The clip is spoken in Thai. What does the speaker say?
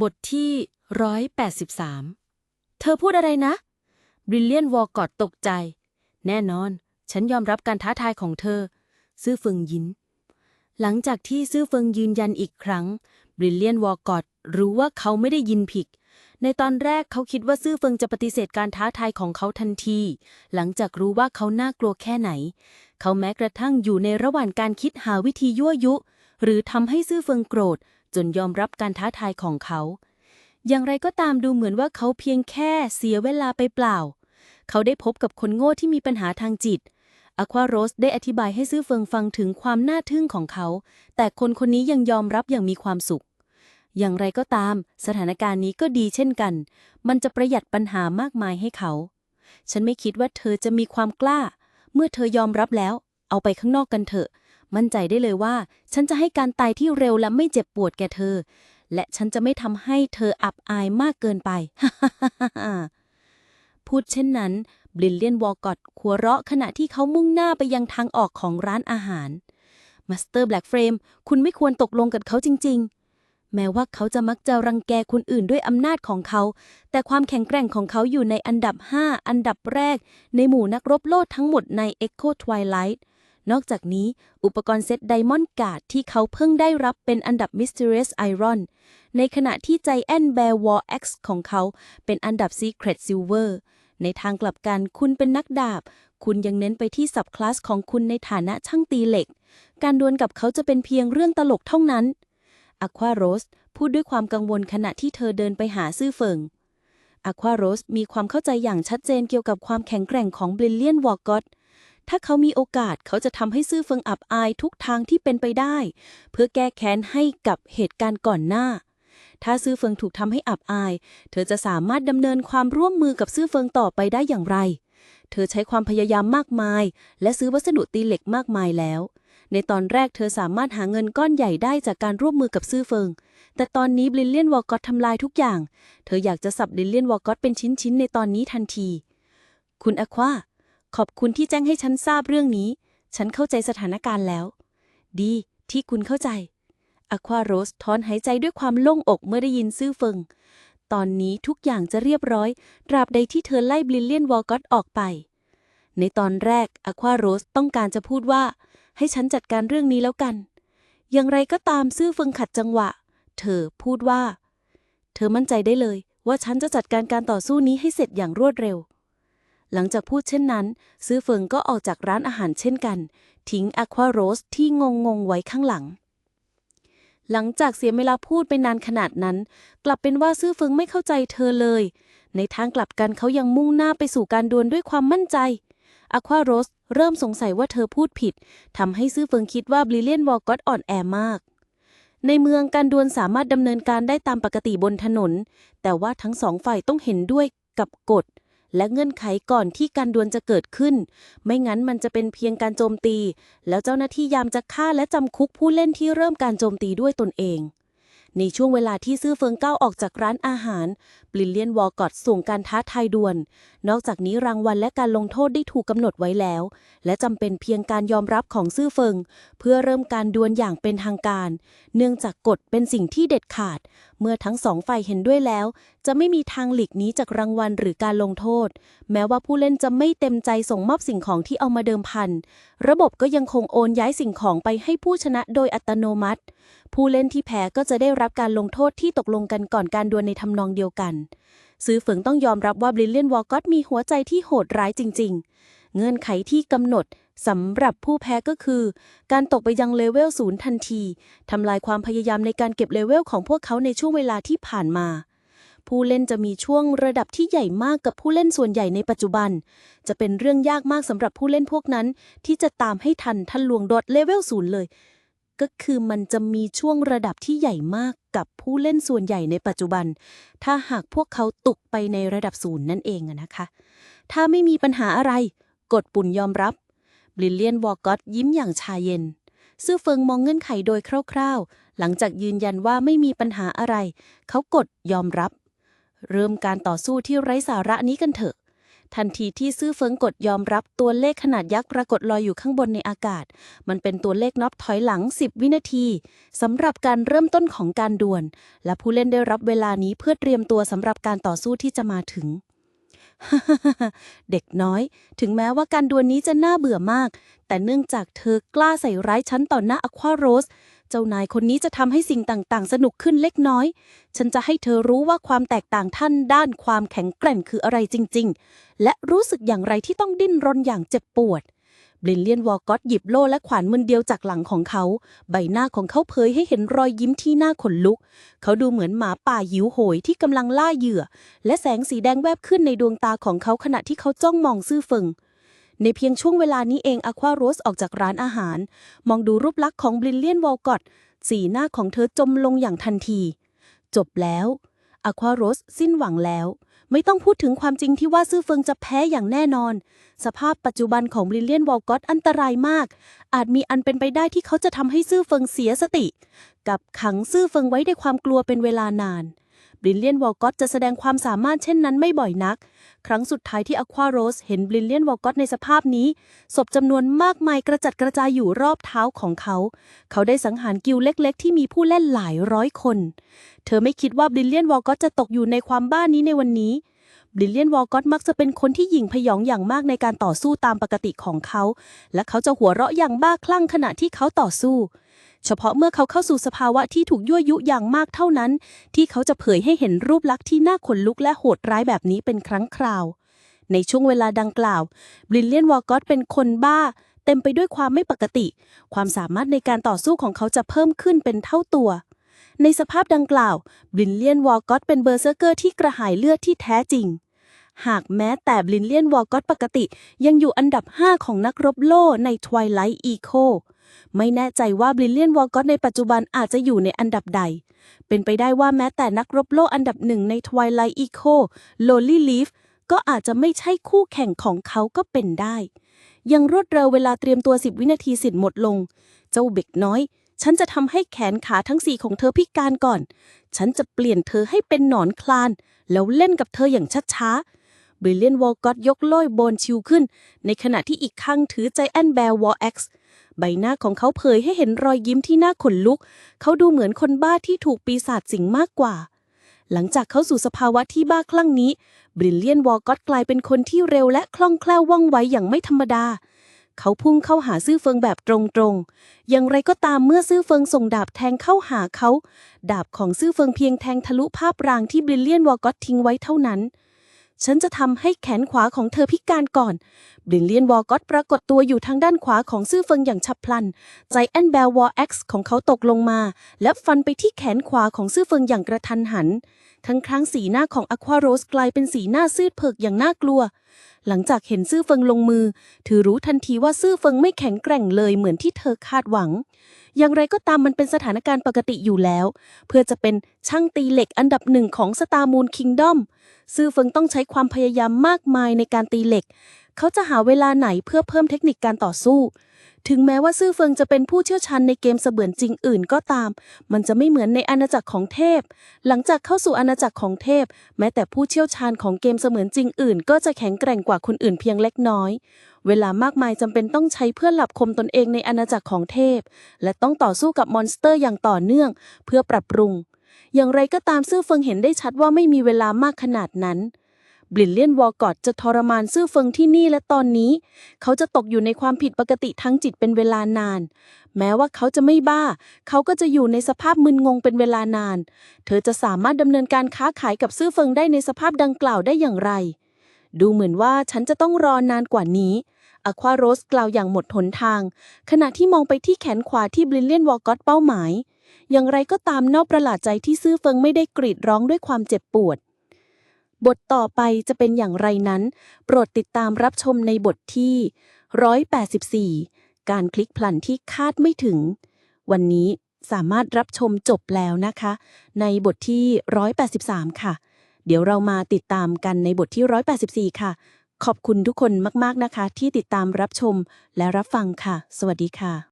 บทที่ 183 เธอพูดอะไรนะบริลเลียนวอลกอดตกใจ แน่นอน ฉันยอมรับการท้าทายของเธอ ซื่อเฟิงยิน หลังจากที่ซื่อเฟิงยืนยันอีกครั้งบริลเลียนวอลกอดรู้ว่าเขาไม่ได้ยินผิด ในตอนแรกเขาคิดว่าซื่อเฟิงจะปฏิเสธการท้าทายของเขาทันที หลังจากรู้ว่าเขาน่ากลัวแค่ไหน เขาแม้กระทั่งอยู่ในระหว่างการคิดหาวิธียั่วยุ หรือทำให้ซื่อเฟิงโกรธ จนยอมรับการท้าทายของเขา อย่างไรก็ตามดูเหมือนว่าเขาเพียงแค่เสียเวลาไปเปล่า เขาได้พบกับคนโง่ที่มีปัญหาทางจิตอควาโรสได้อธิบายให้ซื่อเฟิงฟังถึงความน่าทึ่งของเขา แต่คนคนนี้ยังยอมรับอย่างมีความสุข อย่างไรก็ตาม สถานการณ์นี้ก็ดีเช่นกัน มันจะประหยัดปัญหามากมายให้เขา ฉันไม่คิดว่าเธอจะมีความกล้า เมื่อเธอยอมรับแล้ว เอาไปข้างนอกกันเถอะ มั่นใจได้เลยว่า ฉันจะให้การตายที่เร็วและไม่เจ็บปวดแก่เธอ และฉันจะไม่ทำให้เธออับอายมากเกินไป พูดเช่นนั้นบริลเลียนวอลกอตหัวเราะขณะที่เขามุ่งหน้าไปยังทางออกของร้านอาหารมาสเตอร์แบล็กเฟรมคุณไม่ควรตกลงกับเขาจริง ๆ แม้ว่าเขาจะมักจะรังแกคนอื่นด้วยอำนาจของเขา แต่ความแข็งแกร่งของเขาอยู่ในอันดับ 5 อันดับแรก ในหมู่นักรบโลดทั้งหมดใน Echo Twilight นอกจากนี้ อุปกรณ์เซตไดมอนด์การ์ดที่เขาเพิ่งได้รับเป็นอันดับ Mysterious Iron ในขณะที่ใจแอนแบร์วอล X ของเขาเป็นอันดับ Secret Silver ในทางกลับกันคุณเป็นนักดาบ คุณยังเน้นไปที่สับคลาสของคุณในฐานะช่างตีเหล็ก การดวลกับเขาจะเป็นเพียงเรื่องตลกเท่านั้นอควาโรสพูดด้วยความกังวลขณะที่เธอเดินไปหาซื่อเฟิงอควาโรสมีความเข้าใจอย่างชัดเจนเกี่ยวกับความแข็งแกร่งของบริลเลียนวอร์กอต ถ้าเขามีโอกาสเขาจะทำให้ซื่อเฟิงอับอายทุกทางที่เป็นไปได้ เพื่อแก้แค้นให้กับเหตุการณ์ก่อนหน้า ถ้าซื่อเฟิงถูกทำให้อับอาย เธอจะสามารถดำเนินความร่วมมือกับซื่อเฟิงต่อไปได้อย่างไร เธอใช้ความพยายามมากมาย และซื้อวัสดุตีเหล็กมากมายแล้ว ในตอนแรกเธอสามารถหาเงินก้อนใหญ่ได้จากการร่วมมือกับซื่อเฟิง แต่ตอนนี้บริลเลียนวอลกอตทำลายทุกอย่าง เธออยากจะสับบริลเลียนวอลกอตเป็นชิ้นๆในตอนนี้ทันที คุณอควา ขอบคุณที่แจ้งให้ฉันทราบเรื่องนี้ ฉันเข้าใจสถานการณ์แล้ว ดีที่คุณเข้าใจอควาโรสถอนหายใจด้วยความโล่งอกเมื่อได้ยินซื่อเฟิง ตอนนี้ทุกอย่างจะเรียบร้อย ตราบใดที่เธอไล่บริลเลียนวอลกอตออกไป ในตอนแรกอควาโรสต้องการจะพูดว่า ให้ฉันจัดการเรื่องนี้แล้วกัน อย่างไรก็ตามซื่อเฟิงขัดจังหวะ เธอพูดว่า เธอมั่นใจได้เลยว่าฉันจะจัดการการต่อสู้นี้ให้เสร็จอย่างรวดเร็ว หลังจากพูดเช่นนั้น ซื้อเฟิงก็ออกจากร้านอาหารเช่นกัน ทิ้งอควาโรสที่งงงไว้ข้างหลัง หลังจากเสียเวลาพูดไปนานขนาดนั้น กลับเป็นว่าซื่อเฟิงไม่เข้าใจเธอเลย ในทางกลับกันเขายังมุ่งหน้าไปสู่การดวลด้วยความมั่นใจอควาโรสเริ่มสงสัยว่าเธอพูดผิดทำให้ซื่อเฟิงคิดว่าบริเลียนวอลกอตอ่อนแอมากในเมืองการดวลสามารถดำเนินการได้ตามปกติบนถนน แต่ว่าทั้งสองฝ่ายต้องเห็นด้วยกับกฎ และเงื่อนไขก่อนที่การดวลจะเกิดขึ้น ไม่งั้นมันจะเป็นเพียงการโจมตี แล้วเจ้าหน้าที่ยามจะฆ่าและจำคุกผู้เล่นที่เริ่มการโจมตีด้วยตนเอง ในช่วงเวลาที่ซื่อเฟิงก้าวออกจากร้านอาหารบริลเลียนวอลกอตส่งการท้าทายดวล นอกจากนี้รางวัลและการลงโทษได้ถูกกำหนดไว้แล้ว และจำเป็นเพียงการยอมรับของซื่อเฟิง เพื่อเริ่มการดวลอย่างเป็นทางการ เนื่องจากกฎเป็นสิ่งที่เด็ดขาด เมื่อทั้งสองฝ่ายเห็นด้วยแล้ว จะไม่มีทางหลีกหนี้จากรางวัลหรือการลงโทษ แม้ว่าผู้เล่นจะไม่เต็มใจส่งมอบสิ่งของที่เอามาเดิมพัน ระบบก็ยังคงโอนย้ายสิ่งของไปให้ผู้ชนะโดยอัตโนมัติ ผู้เล่นที่แพ้ก็จะได้รับการลงโทษที่ตกลงกันก่อนการดวลในทำนองเดียวกัน ซื้อเฝิงต้องยอมรับว่าบริลเลียนวอลกอตมีหัวใจที่โหดร้ายจริง ๆ เงื่อนไขที่กำหนดสำหรับผู้แพ้ก็คือ การตกไปยังเลเวลศูนย์ทันทีทำลายความพยายามในการเก็บเลเวลของพวกเขาในช่วงเวลาที่ผ่านมา ผู้เล่นจะมีช่วงระดับที่ใหญ่มากกับผู้เล่นส่วนใหญ่ในปัจจุบัน จะเป็นเรื่องยากมากสำหรับผู้เล่นพวกนั้น ที่จะตามให้ทันทันลวงโดดเลเวลศูนย์เลย ก็คือมันจะมีช่วงระดับที่ใหญ่มากกับผู้เล่นส่วนใหญ่ในปัจจุบัน ถ้าหากพวกเขาตกไปในระดับศูนย์นั่นเองนะคะ ถ้าไม่มีปัญหาอะไร กดปุ่นยอมรับบริลเลียนวอลกอตยิ้มอย่างชาเย็น ซื่อเฟิงมองเงื่อนไขโดยคร่าวๆ หลังจากยืนยันว่าไม่มีปัญหาอะไร เขากดยอมรับ เริ่มการต่อสู้ที่ไร้สาระนี้กันเถอะ ทันทีที่ซื่อเฟิงกดยอมรับตัวเลขขนาดยักษ์ปรากฏลอยอยู่ข้างบนในอากาศ มันเป็นตัวเลขนับถอยหลัง 10 วินาทีสำหรับการเริ่มต้นของการดวล และผู้เล่นได้รับเวลานี้เพื่อเตรียมตัวสำหรับการต่อสู้ที่จะมาถึง เด็กน้อย ถึงแม้ว่าการดวลนี้จะน่าเบื่อมาก แต่เนื่องจากเธอกล้าใส่ร้ายฉันต่อหน้าอควาโรส เจ้านายคนนี้จะทำให้สิ่งต่างๆ สนุกขึ้นเล็กน้อย ฉันจะให้เธอรู้ว่าความแตกต่างท่านด้านความแข็งแกร่งคืออะไรจริง ๆ และรู้สึกอย่างไรที่ต้องดิ้นรนอย่างเจ็บปวดบริลเลียนวอลกอตหยิบโล่และขวานมือเดียวจากหลังของเขา ใบหน้าของเขาเผยให้เห็นรอยยิ้มที่หน่าขนลุก เขาดูเหมือนหมาป่าหิวโหยที่กำลังล่าเหยื่อ และแสงสีแดงแวบขึ้นในดวงตาของเขาขณะที่เขาจ้องมองซื่อเฟิง ในเพียงช่วงเวลานี้เองอควาโรสออกจากร้านอาหาร มองดูรูปลักษณ์ของบริลเลียนวอลกอตสีหน้าของเธอจมลงอย่างทันที จบแล้วอควาโรสสิ้นหวังแล้ว ไม่ต้องพูดถึงความจริงที่ว่าซื่อเฟิงจะแพ้อย่างแน่นอน สภาพปัจจุบันของบริลเลียนวอลกอตอันตรายมาก อาจมีอันเป็นไปได้ที่เขาจะทำให้ซื่อเฟิงเสียสติ กับขังซื่อเฟิงไว้ด้วยความกลัวเป็นเวลานาน บริลเลียนวอลกอตจะแสดงความสามารถเช่นนั้นไม่บ่อยนัก ครั้งสุดท้ายที่อควาโรสเห็นบริลเลียนวอลกอตในสภาพนี้ ศพจำนวนมากมายกระจัดกระจายอยู่รอบเท้าของเขา เขาได้สังหารกิลเล็กๆ ที่มีผู้เล่นหลายร้อยคน เธอไม่คิดว่าบริลเลียนวอลกอตจะตกอยู่ในความบ้านี้ในวันนี้บริลเลียนวอลกอตมักจะเป็นคนที่หยิ่งพยองอย่างมากในการต่อสู้ตามปกติของเขา และเขาจะหัวเราะอย่างบ้าคลั่งขณะที่เขาต่อสู้ เฉพาะเมื่อเขาเข้าสู่สภาวะที่ถูกยั่วยุอย่างมากเท่านั้น ที่เขาจะเผยให้เห็นรูปลักษณ์ที่น่าขนลุกและโหดร้ายแบบนี้เป็นครั้งคราว ในช่วงเวลาดังกล่าวบริลเลียนวอลกอตเป็นคนบ้า เต็มไปด้วยความไม่ปกติ ความสามารถในการต่อสู้ของเขาจะเพิ่มขึ้นเป็นเท่าตัวในสภาพดังกล่าวบริลเลียนวอลกอตเป็นเบอร์เซอร์เกอร์ที่กระหายเลือดที่แท้จริง หากแม้แต่บริลเลียนวอลกอตปกติ ยังอยู่อันดับ 5 ของนักรบโล่ใน Twilight Echo ไม่แน่ใจว่าบริลเลียนวอลกอตในปัจจุบันอาจจะอยู่ในอันดับใด เป็นไปได้ว่าแม้แต่นักรบโล่อันดับหนึ่งใน Twilight Echo Lolly Leaf ก็อาจจะไม่ใช่คู่แข่งของเขาก็เป็นได้ ยังรวดเร็วเวลาเตรียมตัว 10 วินาทีสิทธิ์หมดลง เจ้าเบกน้อย ฉันจะทำให้แขนขาทั้งสี่ของเธอพิการก่อน ฉันจะเปลี่ยนเธอให้เป็นหนอนคลาน แล้วเล่นกับเธออย่างช้าๆบริเลียนวอลกอตยกโล่ยโบนชิวขึ้น ในขณะที่อีกข้างถือใจแอนแบร์วอลเอ็กซ์ ใบหน้าของเขาเผยให้เห็นรอยยิ้มที่น่าขนลุก เขาดูเหมือนคนบ้าที่ถูกปีศาจสิงมากกว่า หลังจากเข้าสู่สภาวะที่บ้าคลั่งนี้บริลเลียนวอลกอตกลายเป็นคนที่เร็วและคล่องแคล่วว่องไวอย่างไม่ธรรมดา เขาพุ่งเข้าหาซื่อเฟิงแบบตรงๆ อย่างไรก็ตามเมื่อซื่อเฟิงส่งดาบแทงเข้าหาเขา ดาบของซื่อเฟิงเพียงแทงทะลุภาพรางที่บริลเลียนวอลกอตทิ้งไว้เท่านั้น ฉันจะทำให้แขนขวาของเธอพิการก่อนบริลเลียนวอลก็ตปรากฏตัวอยู่ทางด้านขวาของซื่อเฟิงอย่างฉับพลัน ใจแอนแบลวอลเอ็กซ์ของเขาตกลงมา และฟันไปที่แขนขวาของซื่อเฟิงอย่างกระทันหัน ทั้งครั้งสีหน้าของอควาโรสกลายเป็นสีหน้าซีดเผือกอย่างน่ากลัว หลังจากเห็นซื่อเฟิงลงมือเธอรู้ทันทีว่าซื่อเฟิงไม่แข็งแกร่งเลยเหมือนที่เธอคาดหวัง อย่างไรก็ตามมันเป็นสถานการณ์ปกติอยู่แล้ว เพื่อจะเป็นช่างตีเหล็กอันดับหนึ่งของสตาร์มูนคิงดอมซื่อเฟิงต้องใช้ความพยายามมากมายในการตีเหล็กเขาจะหาเวลาไหนเพื่อเพิ่มเทคนิคการต่อสู้ ถึงแม้ว่าซื่อเฟิงจะเป็นผู้เชี่ยวชาญในเกมเสมือนจริงอื่นก็ตาม มันจะไม่เหมือนในอาณาจักรของเทพ หลังจากเข้าสู่อาณาจักรของเทพ แม้แต่ผู้เชี่ยวชาญของเกมเสมือนจริงอื่น ก็จะแข็งแกร่งกว่าคนอื่นเพียงเล็กน้อย เวลามากมายจำเป็นต้องใช้เพื่อหลับคมตนเองในอาณาจักรของเทพ และต้องต่อสู้กับมอนสเตอร์อย่างต่อเนื่อง เพื่อปรับปรุง อย่างไรก็ตามซื่อเฟิงเห็นได้ชัดว่าไม่มีเวลามากขนาดนั้น บริลเลียนวอลกอตจะทรมานซื่อเฟิงที่นี่และตอนนี้ เขาจะตกอยู่ในความผิดปกติทางจิตเป็นเวลานาน แม้ว่าเขาจะไม่บ้า เขาก็จะอยู่ในสภาพมึนงงเป็นเวลานาน เธอจะสามารถดำเนินการค้าขายกับซื่อเฟิงได้ในสภาพดังกล่าวได้อย่างไร ดูเหมือนว่าฉันจะต้องรอนานกว่านี้อควาโรสกล่าวอย่างหมดหนทาง ขณะที่มองไปที่แขนขวาที่บริลเลียนวอลกอตเป้าหมาย อย่างไรก็ตามนอกประหลาดใจที่ซื่อเฟิงไม่ได้กรีดร้องด้วยความเจ็บปวด บทต่อไปจะเป็นอย่างไรนั้น โปรดติดตามรับชมในบทที่ 184 การคลิกพลันที่คาดไม่ถึง วันนี้สามารถรับชมจบแล้วนะคะ ในบทที่ 183 ค่ะ เดี๋ยวเรามาติดตามกันในบทที่ 184 ค่ะ ขอบคุณทุกคนมาก ๆ นะคะ ที่ติดตามรับชมและรับฟังค่ะ สวัสดีค่ะ